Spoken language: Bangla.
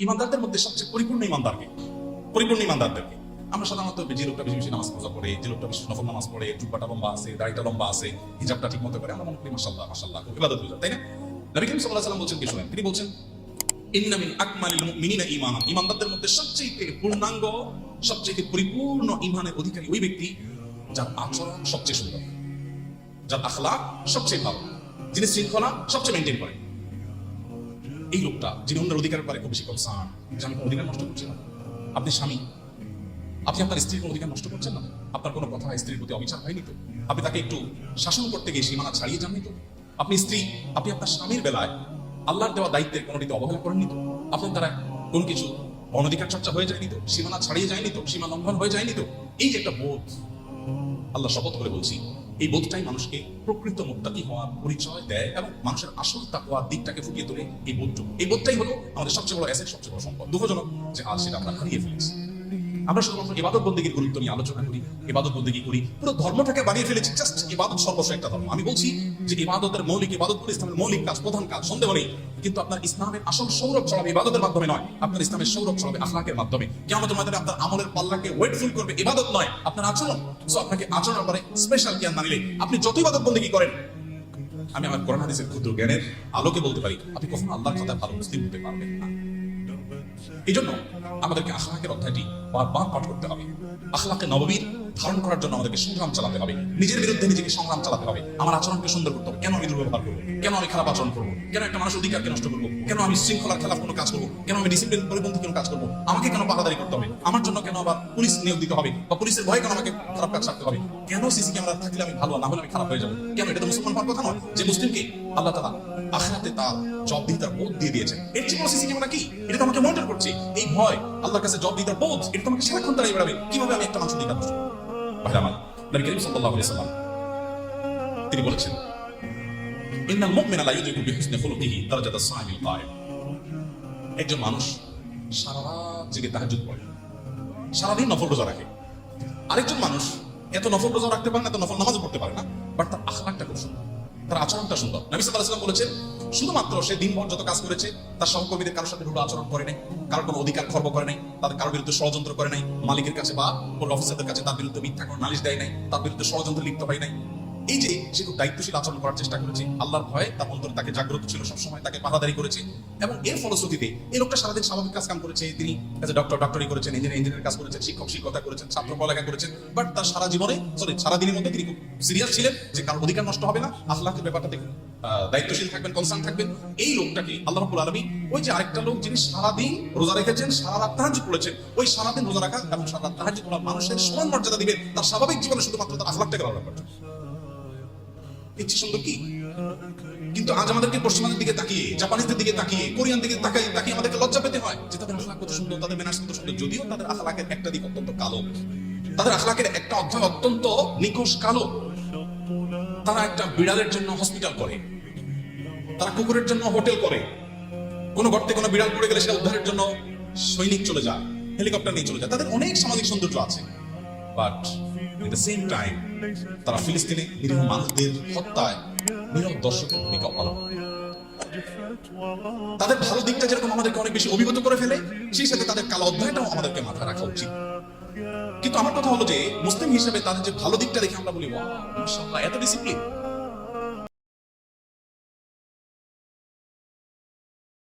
ইমানদারদের মধ্যে সবচেয়ে পরিপূর্ণ ইমানদারকে? পরিপূর্ণ ইমানদারদেরকে। আমরা সাধারণত যে লোকটা বেশি বেশি নামাজ পড়া পড়ে যে লোকটা বেশি নফল নামাজ পড়ে চুপাটা লম্বা আছে দাড়িটা লম্বা আছে হিজাবটা ঠিক মতো করে আমরা মনে করি মাসাল্লাহ মাসাল্লাহ খুব ইবাদত যায়, তাই না? নবী করিম সাল্লাল্লাহু আলাইহি ওয়াসাল্লাম বলছেন কি শুনেন? তিনি বলছেন ইন্না মিন আকমালিল মুমিনিনা ঈমানা ঈমানদারদের মধ্যে সবচেয়ে পূর্ণাঙ্গ সবচেয়ে পরিপূর্ণ ইমানের অধিকারী ওই ব্যক্তি যার আচরণ সবচেয়ে সুন্দর যার আখলাক সবচেয়ে ভালো যিনি শৃঙ্খলা সবচেয়ে মেনটেন করে এই লোকটা, যিনি অন্যের অধিকারের পরে খুব বেশি কনসার্ন আমি কোনো অধিকার নষ্ট করছি না। আপনি স্বামী। আপনি আপনার স্ত্রীর কোনো অধিকার নষ্ট করছেন না? আপনার কোনো কথা স্ত্রীর প্রতি অবিচার হয়নি তো? আপনি তাকে একটু শাসন করতে গিয়ে সীমানা ছাড়িয়ে যাননি তো? আপনি স্ত্রী, আপনি আপনার স্বামীর বেলায় আল্লাহর দেওয়া দায়িত্বের কোনোটিতে অবহেলা করেননি তো? আপনার দ্বারা কোন কিছু অনধিকার চর্চা হয়ে যায়নি তো? সীমানা ছাড়িয়ে যায়নি তো? সীমা লঙ্ঘন হয়ে যায়নি তো? এই যে একটা বোধ, আল্লাহ শপথ করে বলছি এই বোধটাই মানুষকে প্রকৃত মোত্তাকি হওয়ার পরিচয় দেয় এবং মানুষের আসল তাকওয়ার দিকটাকে ফুটিয়ে তোলে এই বোধটুকু। এই বোধটাই হলো আমাদের সবচেয়ে বড় অ্যাসেট সবচেয়ে বড় সম্পদ। দুঃখজনক যে আজ সেটা আমরা হারিয়ে ফেলেছি। আমরা শুধুমাত্র ইবাদত বন্দীগীর গুরুত্ব নিয়ে আলোচনা করি, ইবাদত বন্দীগী করি। পুরো ধর্মটাকে বানিয়ে ফেলেছি জাস্ট ইবাদত সর্বস্ব একটা ধর্ম। আমি বলছি যে ইবাদতের মৌলিক, ইবাদত করে ইসলামের মৌলিক কাজ, প্রধান কাজ, সন্দেহ নেই। কিন্তু আপনার ইসলামের আসল সৌরভ ছড়াবে ইবাদতের মাধ্যমে নয়, আপনার ইসলামের সৌরভ ছড়াবে আখলাকের মাধ্যমে। কেমন তোমাদের আপনার আমলের পাল্লাকে ওয়েটফুল করবে ইবাদত নয়, আপনার আচরণ। আপনাকে আচরণ করে স্পেশাল জ্ঞান না নিলে আপনি যত ইবাদত বন্দী করেন, আমি আমার কোরআন হাদিসের ক্ষুদ্র জ্ঞানের আলোকে বলতে পারি, আপনি কখনো আল্লাহর কথা ভালো মুসলিম হতে পারবেন না। এই জন্য আমাদেরকে আখলাকের অধ্যায়টি বারবার পাঠ করতে হবে। আখলাকে নববীর ধারণ করার জন্য আমাদেরকে সংগ্রাম চালাতে হবে। নিজের বিরুদ্ধে নিজেকে সংগ্রাম চালাতে হবে। আমার আচরণকে সুন্দর করতে হবে। কেন আমি দুর্ব্যবহার করব? কেন আমি খারাপ আচরণ করব? কেন একটা মানুষ অধিকারকে নষ্ট করব? কেন আমি শৃঙ্খলার খেলাফ কোনো কাজ করব? কেন আমি ডিসিপ্লিন পরিপন্থী কোনো কাজ করব? আমাকে কেন পাহাদারি করতে হবে? আমার জন্য আবার পুলিশ নিয়োগ দিতে হবে বা পুলিশের ভয়ে কেন আমাকে খারাপ কাজ ছাড়তে হবে? কেন সিসি ক্যামেরা থাকলে আমি ভালো, না হলে আমি খারাপ হয়ে যাব? কেন এটা তো মুসলমান হওয়ার কথা নয় যে মুসলিমকে আল্লাহ তালা আখরাতে তার জব দিয়ে তার বোধ দিয়ে দিয়েছেন। এর চেয়ে সিসি ক্যামেরা কি? এটা তো আমাকে মনিটর করছে। এই ভয়, আল্লাহর কাছে জব দিয়ে তার বোধ, এটা তো আমাকে সারাক্ষণ দাঁড়িয়ে বেড়াবে। কীভাবে আমি একটা মানুষ অধিকার নষ্ট ভাই আমার, নবী করিম আলাইহি সাল্লাম তিনি বলেছেন, ইন্নাল মুমিনা লা ইউদরিকু বিহুসনি খুলুকিহি দারাজাত as-সাইমিল কায়েম। একজন মানুষ সারা রাত জেগে তাহাজ্জুদ পড়ে। সারাদিন নফল রোজা রাখে। আরেকজন মানুষ এত নফল রোজা রাখতে পারে না, এত নফল নামাজ পড়তে পারে না বাট তার আখলাকটা খুব সুন্দর, তার আচরণটা সুন্দর। নবী সাল্লাহ বলেছে বলেছেন, শুধুমাত্র সে দিনভর যত কাজ করেছে, তার সহকর্মীদের কারোর সাথে রূঢ় আচরণ করে নাই, কারোর কোনো অধিকার খর্ব করে নাই, তাদের কারোর বিরুদ্ধে ষড়যন্ত্র করে নাই, মালিকের কাছে বা কোনো অফিসারদের কাছে তার বিরুদ্ধে মিথ্যা কোনো নালিশ দেয় নাই, তার বিরুদ্ধে ষড়যন্ত্র লিপ্ত হয় নাই। এই যে সে খুব দায়িত্বশীল আচরণ করার চেষ্টা করেছে, আল্লাহর ভয়ে তার অন্তরে তাকে জাগ্রত ছিল, সবসময় তাকে পাহাদারি করেছে এবং এর ফলশ্রুতিতে এই লোকটা সারাদিন স্বাভাবিক কাজ কাম করেছে। তিনি ডক্টর ডক্টরি করেছেন ইঞ্জিনিয়ার ইঞ্জিনিয়ার কাজ করেছেন, শিক্ষক শিক্ষকতা করেছেন, ছাত্র, পড়ালেখা করেছেন বাট তার সারা জীবনে সরি সারা দিনের মধ্যে তিনি খুব সিরিয়াস ছিলেন যে কারোর অধিকার নষ্ট হবে না। আল্লাহকে ব্যাপারটা দেখুন দায়িত্বশীল থাকবেন কনসার্ন থাকবেন। এই লোকটাকে আল্লাহ রাব্বুল আলামিন ওই যে আরেকটা লোক যিনি সারাদিন রোজা রেখেছেন, সারা রাত তাহাজ্জুদ পড়েছেন, ওই সারাদিন রোজা রাখা এবং সারা রাত তাহাজ্জুদ পড়া মানুষের সমান মর্যাদা দিবেন, তার স্বাভাবিক জীবনে শুধুমাত্র তার রাখার জন্য। ইচ্ছে সুন্দর কি? কিন্তু আজ আমাদেরকে দিকে তাকিয়ে, জাপানিজদের দিকে তাকিয়ে কোরিয়ান দিকে তাকিয়ে তাকিয়ে আমাদেরকে লজ্জা পেতে হয় যে তাদের আখলাক কত সুন্দর, তাদের মেনার্স কত সুন্দর, যদিও তাদের আখলাকের একটা দিক অত্যন্ত কালো। তাদের আখলাকের একটা অধ্যায় অত্যন্ত নিকোষ কালো। তারা একটা বিড়ালের জন্য হসপিটাল করে। তারা কুকুরের জন্য হোটেল করে। কোনো গর্তে কোনো বিড়াল পড়ে গেলে সেটা উদ্ধারের জন্য সৈনিক চলে যায় হেলিকপ্টার নিয়ে চলে যায়। তাদের অনেক সামাজিক সৌন্দর্য আছে। But at the same time তারা ফিলিস্তিনে নিরীহ মানুষদের হত্যায় দর্শকের ভূমিকা পালন তাদের ভালো দিকটা যেরকম আমাদেরকে অনেক বেশি অভিভূত করে ফেলে সেই সাথে তাদের কালো অধ্যায়টাও আমাদেরকে মাথায় রাখা উচিত। কিন্তু আমার কথা হলো যে মুসলিম হিসেবে তাদের যে ভালো দিকটা দেখে আমরা বলি "ওয়াও, মাশাআল্লাহ, এত ডিসিপ্লিন